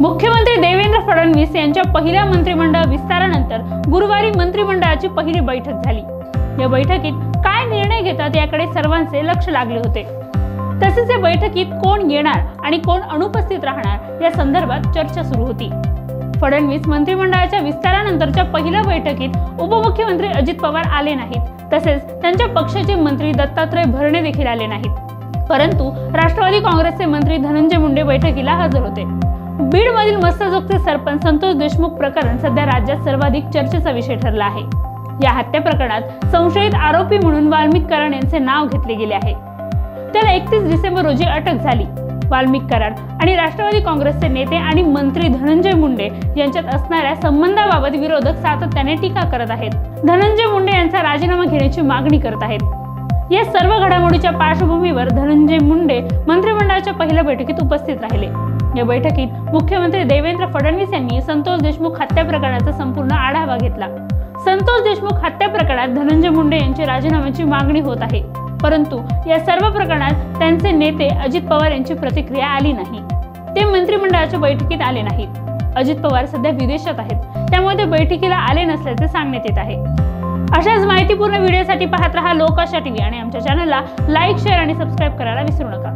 मुख्यमंत्री देवेंद्र फडणवीस यांच्या पहिल्या मंत्रिमंडळ विस्तारानंतर गुरुवारी मंत्रिमंडळाची पहिली बैठक झाली. या बैठकीत काय निर्णय घेतात याकडे सर्वांचे लक्ष लागले होते. तसेच या बैठकीत कोण येणार आणि कोण अनुपस्थित राहणार या संदर्भात चर्चा सुरू होती. फडणवीस मंत्रिमंडळाच्या विस्तारानंतरच्या पहिल्या बैठकीत उपमुख्यमंत्री अजित पवार आले नाहीत. तसेच त्यांच्या पक्षाचे मंत्री दत्तात्रय भरणे देखील आले नाहीत. परंतु राष्ट्रवादी काँग्रेसचे मंत्री धनंजय मुंडे बैठकीला हजर होते. बीडमधील मस्तजोगचे सरपंच संतोष देशमुख प्रकरण सध्या राज्यात सर्वाधिक चर्चेचा विषय ठरला आहे. या हत्या प्रकरणात संशयित आरोपी म्हणून वाल्मिक कराड यांचे नाव घेतले गेले आहे. त्याला एकतीस डिसेंबर रोजी अटक झाली. वाल्मिक कराड आणि राष्ट्रवादी काँग्रेसचे नेते आणि मंत्री धनंजय मुंडे यांच्यात असणाऱ्या संबंधाबाबत विरोधक सातत्याने टीका करत आहेत. धनंजय मुंडे यांचा राजीनामा घेण्याची मागणी करत आहेत. या सर्व घडामोडीच्या पार्श्वभूमीवर धनंजय मुंडे मंत्रिमंडळाच्या पहिल्या बैठकीत उपस्थित राहिले. या बैठकीत मुख्यमंत्री देवेंद्र फडणवीस यांनी संतोष देशमुख हत्या प्रकरणाचा संपूर्ण आढावा घेतला. संतोष देशमुख हत्या प्रकरणात धनंजय मुंडे यांची राजीनाम्याची मागणी होत आहे. परंतु या सर्व प्रकरणात त्यांचे नेते अजित पवार यांची प्रतिक्रिया आली नाही. ते मंत्रिमंडळाच्या बैठकीत आले नाहीत. अजित पवार सध्या विदेशात आहेत. त्यामुळे ते बैठकीला आले नसल्याचे सांगण्यात येत आहे. अशाच माहितीपूर्ण व्हिडिओसाठी पाहत रहा लोकाशा टीव्ही आणि आमच्या चॅनलला लाईक शेअर आणि सबस्क्राईब करायला विसरू नका.